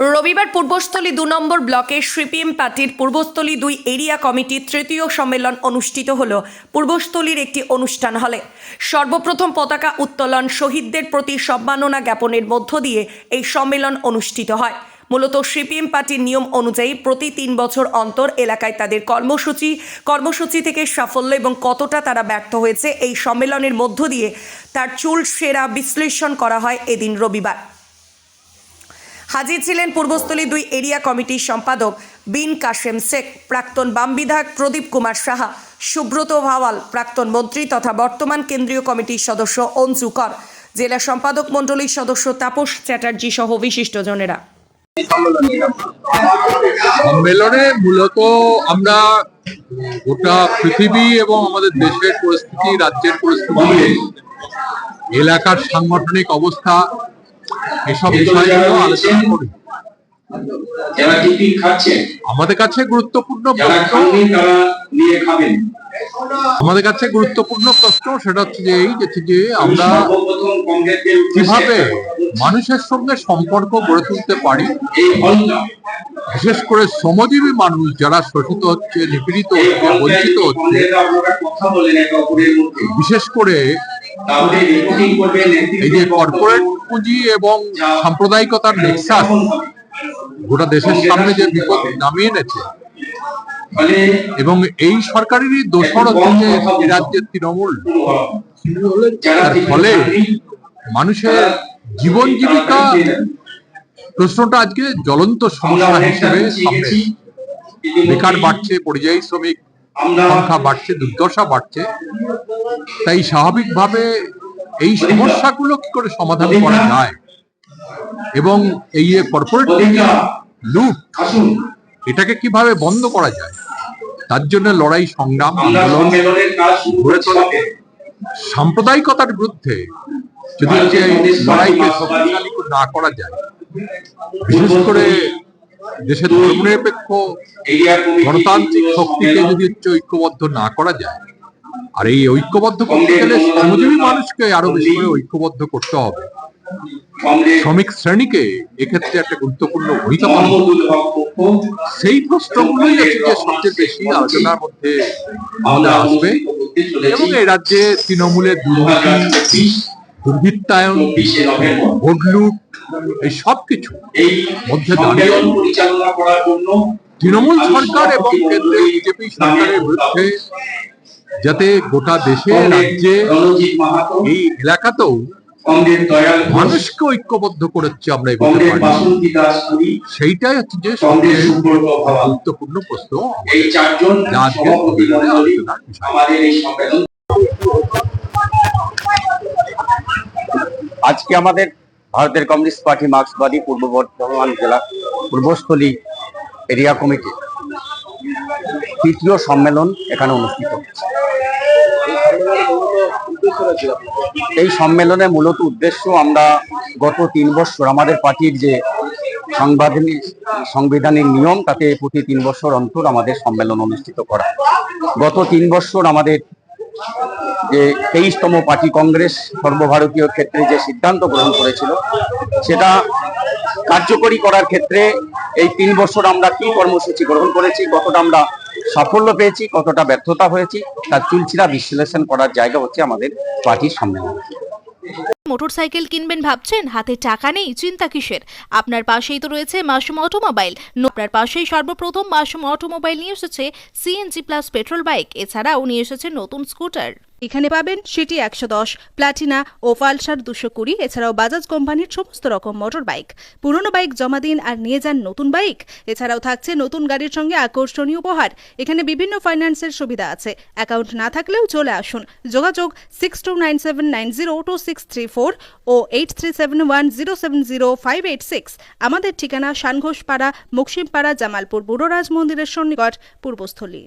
রবিবার পূর্বস্থলী দু নম্বর ব্লকের সিপিএম পার্টির পূর্বস্থলী দুই এরিয়া কমিটির তৃতীয় সম্মেলন অনুষ্ঠিত হল। পূর্বস্থলীর একটি অনুষ্ঠান হলে সর্বপ্রথম পতাকা উত্তোলন শহীদদের প্রতি সম্মাননা জ্ঞাপনের মধ্য দিয়ে এই সম্মেলন অনুষ্ঠিত হয়। মূলত সিপিএম পার্টির নিয়ম অনুযায়ী প্রতি তিন বছর অন্তর এলাকায় তাদের কর্মসূচি কর্মসূচি থেকে সাফল্য এবং কতটা তারা ব্যর্থ হয়েছে এই সম্মেলনের মধ্য দিয়ে তার চুল সেরা বিশ্লেষণ করা হয় এদিন রবিবার। হাজির ছিলেন পূর্বস্থলী দুই এরিয়া কমিটির সম্পাদক বিন কাশেম শেখ, প্রাক্তন বাম বিধায়ক প্রদীপ কুমার সাহা, সুব্রত ভাওয়াল, প্রাক্তন মন্ত্রী তথা বর্তমান কেন্দ্রীয় কমিটির সদস্য অঞ্জু কর। জেলা সম্পাদক মণ্ডলীর সদস্য তাপস চ্যাটার্জি সহ বিশিষ্টজনেরা। সম্মেলনে মূলত আমরা গোটা পৃথিবী এবং আমাদের দেশের পরিস্থিতি, রাজ্যের পরিস্থিতি, এলাকার সাংগঠনিক অবস্থা এসব বিষয়গুলো আলোচনা করি যারা টিফিন খাচ্ছেন আমাদের কাছে গুরুত্বপূর্ণ যারা প্রশ্ন খাননি তারা নিয়ে খাবেন। আমাদের কাছে গুরুত্বপূর্ণ প্রশ্ন সেটা হচ্ছে যে এই যে- আমরা কীভাবে। মানুষের সঙ্গে সম্পর্ক গড়ে তুলতে পারি বিশেষ করে শ্রমজীবী মানুষ যারা শোষিত হচ্ছে নিপীড়িত হচ্ছে বঞ্চিত হচ্ছে বিশেষ করে এই যে কর্পোরেট পুঁজি এবং সাম্প্রদায়িকতার নেক্সাস গোটা দেশের সামনে যে বিপদ নামিয়ে এনেছে, এবং এই সরকারেরই দোষর হচ্ছে রাজ্যের তৃণমূল ফলে মানুষের জীবন জীবিকা। প্রশ্নটা আজকে জ্বলন্ত সমস্যা হিসেবে সামনে বেকার বাড়ছে, পরিযায়ী শ্রমিক সংখ্যা বাড়ছে, দুর্দশা বাড়ছে তাই স্বাভাবিকভাবে এই সমস্যাগুলো কি করে সমাধান করা যায়? এবং এই যে কর্পোরেট লুট এটাকে কীভাবে বন্ধ করা যায়? তার জন্য লড়াই সংগ্রাম আন্দোলন গড়ে সাম্প্রদায়িকতার বিরুদ্ধে যদি যে লড়াইকে শক্তিশালী না করা যায় বিশেষ করে দেশের ধর্মনিরপেক্ষ গণতান্ত্রিক শক্তিকে যদি ঐক্যবদ্ধ না করা যায় আর এই ঐক্যবদ্ধ করতে গেলে শ্রমজীবী মানুষকে আরও বেশি করে ঐক্যবদ্ধ করতে হবে। শ্রমিক শ্রেণীকে এক্ষেত্রে একটা গুরুত্বপূর্ণ ভূমিকা পালন সেই প্রশ্নগুলোই যে সবচেয়ে বেশি আলোচনার মধ্যে আমাদের আসবে। এবং এই রাজ্যে তৃণমূলের দুর্নীতি, দুর্বৃত্তায়ন চব্বিশে নভেম্বর ভোট লুট এই সবকিছু মধ্যে দাঁড়িয়ে তৃণমূল সরকার এবং কেন্দ্রের বিজেপি সরকারের বিরুদ্ধে যাতে গোটা দেশে রাজ্যে এই এলাকাতেও মানুষকে ঐক্যবদ্ধ করেছে আমরা এগোতে পারি। সেইটাই হচ্ছে যে সবচেয়ে গুরুত্বপূর্ণ প্রশ্ন। এই চারজন। আমাদের এই সম্মেলন। আজকে আমাদের ভারতের কমিউনিস্ট পার্টি মার্ক্সবাদী পূর্ব বর্ধমান জেলা পূর্বস্থলী এরিয়া কমিটি তৃতীয় সম্মেলন এখানে অনুষ্ঠিত হচ্ছে। এই সম্মেলনে মূলত উদ্দেশ্য আমরা গত তিন বছর আমাদের পার্টির যে সাংবিধানিক সংবিধানিক নিয়ম, তাতে প্রতি তিন বছর অন্তর আমাদের সম্মেলন অনুষ্ঠিত করা। গত তিন বছর আমাদের যে তেইশতম পার্টি কংগ্রেস সর্বভারতীয় ক্ষেত্রে যে সিদ্ধান্ত গ্রহণ করেছিল, সেটা কার্যকরী করার ক্ষেত্রে এই তিন বছর আমরা কি কর্মসূচি গ্রহণ করেছি কতটা আমরা সাফল্য পেয়েছি, কতটা ব্যর্থতা হয়েছি, তার চুলচিরা বিশ্লেষণ করার জায়গা হচ্ছে আমাদের পার্টির সম্মেলন মোটরসাইকেল কিনবেন ভাবছেন? হাতে টাকা নেই, চিন্তা কিসের? আপনার পাশেই তো রয়েছে মাসুম অটোমোবাইল। আপনার পাশেই সর্বপ্রথম মাসুম অটোমোবাইল নিয়ে এসেছে সিএনজি প্লাস পেট্রোল বাইক। এছাড়াও নিয়ে এসেছে নতুন স্কুটার। এখানে পাবেন সিটি একশো দশ, প্লাটিনা ও পালসার দুশো কুড়ি, এছাড়াও বাজাজ কোম্পানির সমস্ত রকম মোটর বাইক। পুরনো বাইক জমা দিন আর নিয়ে যান নতুন বাইক। এছাড়াও থাকছে নতুন গাড়ির সঙ্গে আকর্ষণীয় উপহার। এখানে বিভিন্ন ফাইন্যান্সের সুবিধা আছে। অ্যাকাউন্ট না থাকলেও চলে আসুন। যোগাযোগ six two nine seven nine zero two six three four ও eight three seven one zero seven zero five eight six আমাদের ঠিকানা সানঘোষপাড়া মুকসিমপাড়া জামালপুর বুড়োরাজ মন্দিরের সন্নিকট, পূর্বস্থলী।